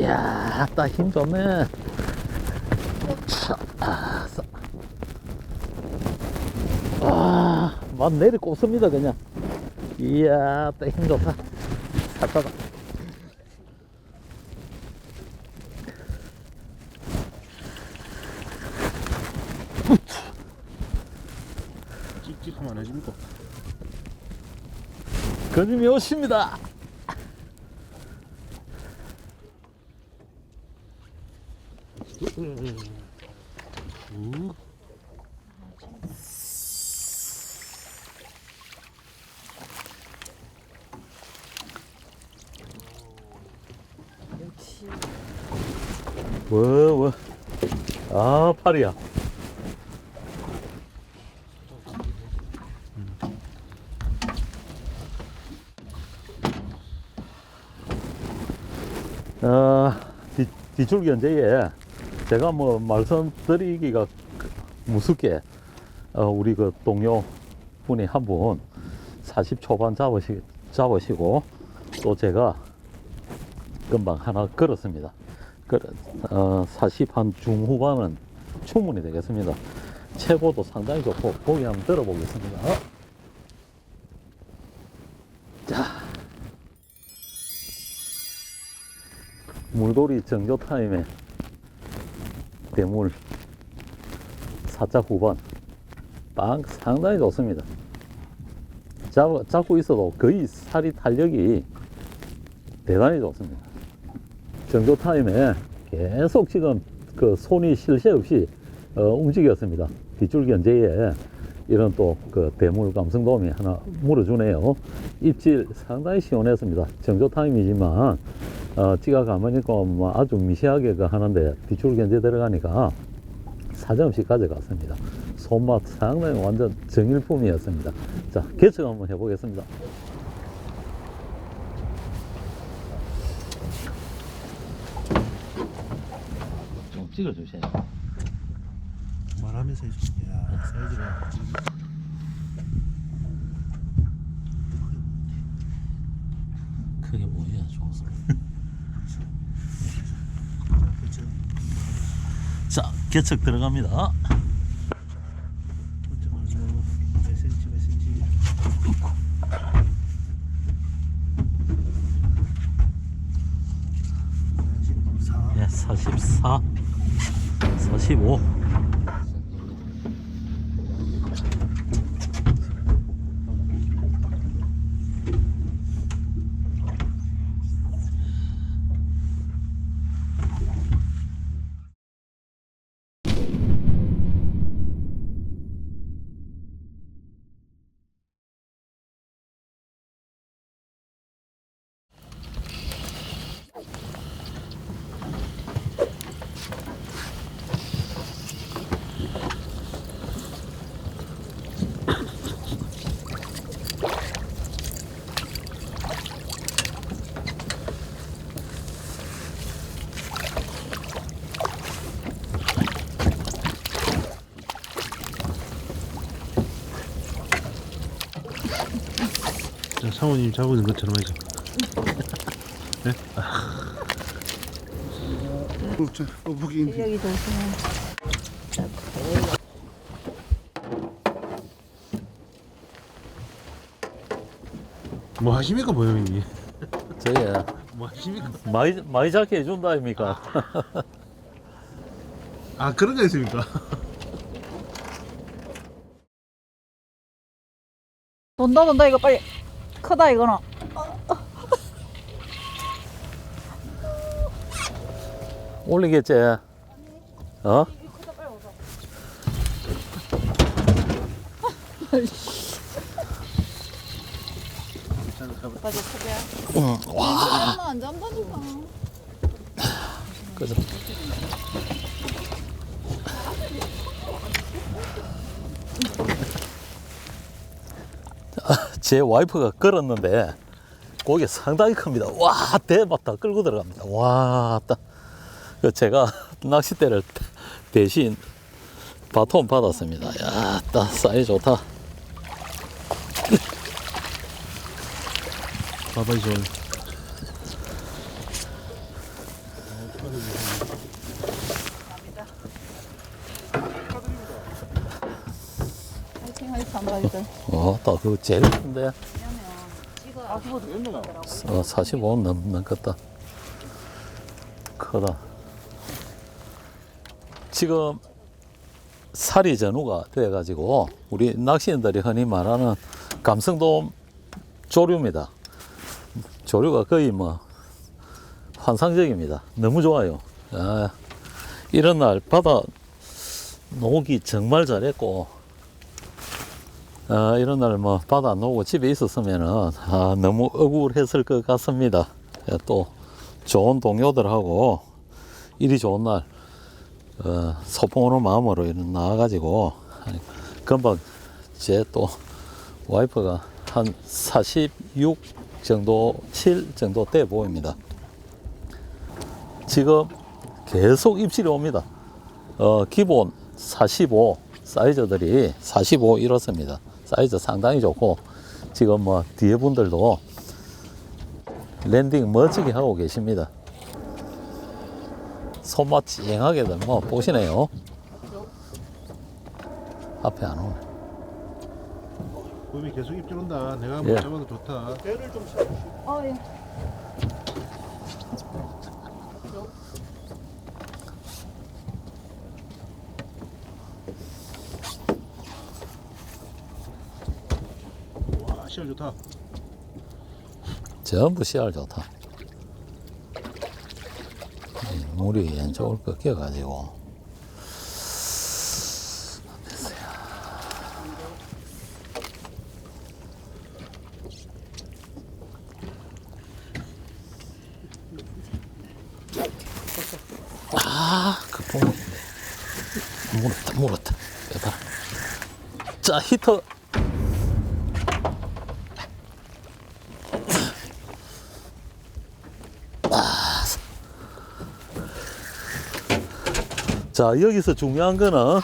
이야, 딱 힘 좋네. 차, 아, 막 내리 꼽습니다, 그냥. 이야, 딱 힘 좋다. 살짝. 찍찍하면 안 해줍니까? 거님이 오십니다. 우. 뭐, 뭐. 아, 팔이야. 어, 뒤, 뒤줄기 언제에 제가 뭐 말씀드리기가 무섭게 어, 우리 그 동료 분이 한 분 40 초반 잡으시, 잡으시고 또 제가 금방 하나 걸었습니다. 그, 어, 40한 중후반은 충분히 되겠습니다. 최고도 상당히 좋고 고기 한번 들어보겠습니다. 자, 물돌이 정조 타임에 대물 사자 9번 빵 상당히 좋습니다. 잡, 잡고 있어도 거의 살이 탄력이 대단히 좋습니다. 정조 타임에 계속 지금 그 손이 쉴 새 없이 어, 움직였습니다. 뒷줄 견제에 이런 또 그 대물 감성돔이 하나 물어주네요. 입질 상당히 시원했습니다. 정조 타임이지만 어, 찌가 가만히 있고 뭐 아주 미세하게 그 하는데 뒷줄 견제 들어가니까 사정없이 가져갔습니다. 손맛 상당히 완전 정일품이었습니다. 자, 개척 한번 해보겠습니다. 좀 찍어주세요. 말하면서. 야, 사이즈가. 크게 보여야 좋아서. 그렇죠. 자, 개척 들어갑니다. 몇 센치 몇 센치. 사. 예, 44, 45. 자, 상호님 잡은 것처럼 해줘. 네? 어, 저, 어, 보기 여기 조심해. 뭐 하십니까, 보영이? 저희 뭐 하십니까? 많이, 많이 잡게 해준다, 아닙니까? 아, 그런 거 있습니까? 돈다 돈다 이거 빨리 크다 이거는. 올리겠지? 어? 와. 아, 제 와이프가 걸었는데 고기 상당히 큽니다. 와 대박 다 끌고 들어갑니다. 와, 따. 그 제가 낚싯대를 대신 바톤 받았습니다. 야, 따 사이즈 좋다. 이제. 생활 산다이들. 어, 딱 그거 제일 큰데. 아, 어, 45 넘, 넘겠다. 크다. 지금 살이 전후가 돼가지고 우리 낚시인들이 흔히 말하는 감성돔 조류입니다. 조류가 거의 뭐 환상적입니다. 너무 좋아요. 아, 이런 날 바다 노기 정말 잘했고 아, 이런 날뭐안 오고 집에 있었으면은 아, 너무 억울했을 것 같습니다. 예, 또 좋은 동료들하고 일이 좋은 날 어, 소풍 오는 마음으로 이런 나와가지고 금방 제 또 와이프가 한 46 정도 7 정도 돼 보입니다. 지금 계속 입질이 옵니다. 어, 기본 45 사이즈들이 45 이렇습니다. 사이즈 상당히 좋고 지금 뭐 뒤에 분들도 랜딩 멋지게 하고 계십니다. 손맛 찡하게들 뭐 보시네요. 앞에 안 오네. 몸이 계속 입질 온다. 내가 예. 못 잡아도 좋다. 어, 예. 시야 좋다. 전부 씨알 좋다. 이 물이 왼쪽을 꺾여가지고. 아, 그 히터. 자, 여기서 중요한 거는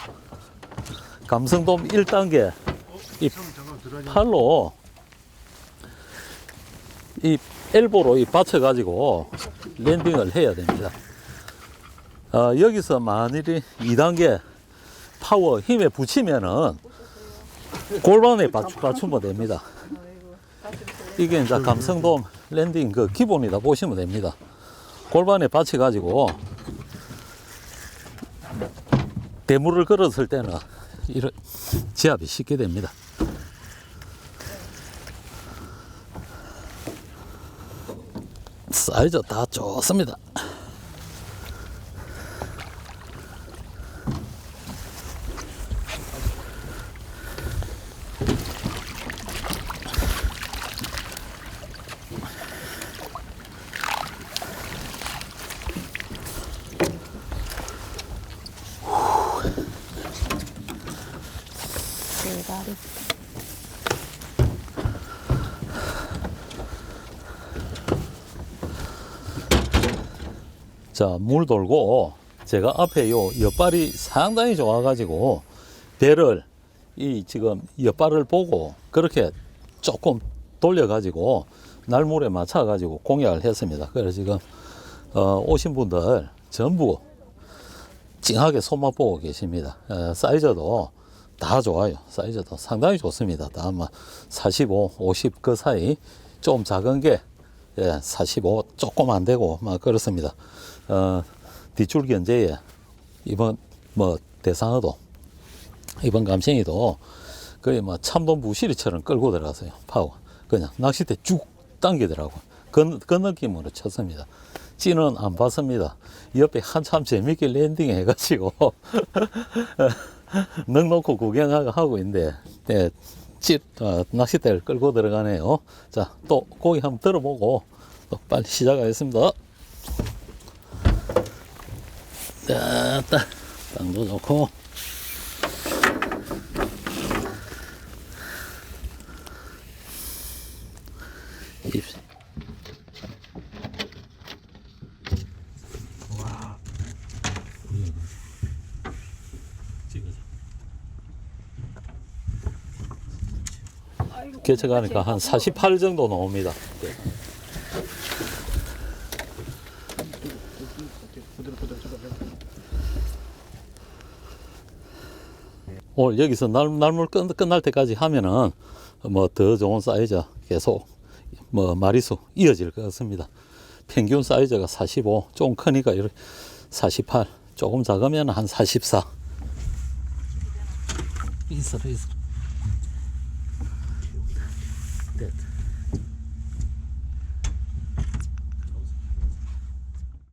감성돔 1단계 이. 팔로 이 엘보로 이 받쳐가지고 랜딩을 해야 됩니다. 어, 여기서 만일이 2단계 파워 힘에 붙이면은 골반에 받추, 받추면 됩니다. 이게 이제 감성돔 랜딩 그 기본이다 보시면 됩니다. 골반에 받쳐가지고 대물을 걸었을 때는 이런 지압이 쉽게 됩니다. 사이즈 다 좋습니다. 대가리. 자, 물 돌고 제가 앞에 요 옆발이 상당히 좋아가지고 배를 이 지금 옆발을 보고 그렇게 조금 돌려가지고 날물에 맞춰가지고 공략을 했습니다. 그래서 지금 어, 오신 분들 전부 찡하게 손맛 보고 계십니다. 어, 사이즈도 다 좋아요. 사이즈도 상당히 좋습니다. 다만 45, 50 그 사이 좀 작은 게 예, 45 조금 안 되고 막 그렇습니다. 어, 뒷줄 견제에 이번 뭐 대상어도 이번 감생이도 거의 뭐 참돔 부시리처럼 끌고 들어갔어요. 파워 그냥 낚싯대 쭉 당기더라고. 그, 그 느낌으로 쳤습니다. 찌는 안 봤습니다. 옆에 한참 재밌게 랜딩 해가지고 넉놓고 구경하고 하고 있는데 네, 찌, 어, 낚싯대를 끌고 들어가네요. 자, 또 고기 한번 들어보고 또 빨리 시작하겠습니다. 자, 딱 땅도 좋고 입 개척하니까 한 48 정도 나옵니다. 네. 오늘 여기서 날, 날물 끝, 끝날 때까지 하면은 뭐 더 좋은 사이즈 계속 뭐 마리수 이어질 것 같습니다. 평균 사이즈가 45, 좀 크니까 이렇게 48, 조금 작으면 한 44. 있어, 있어.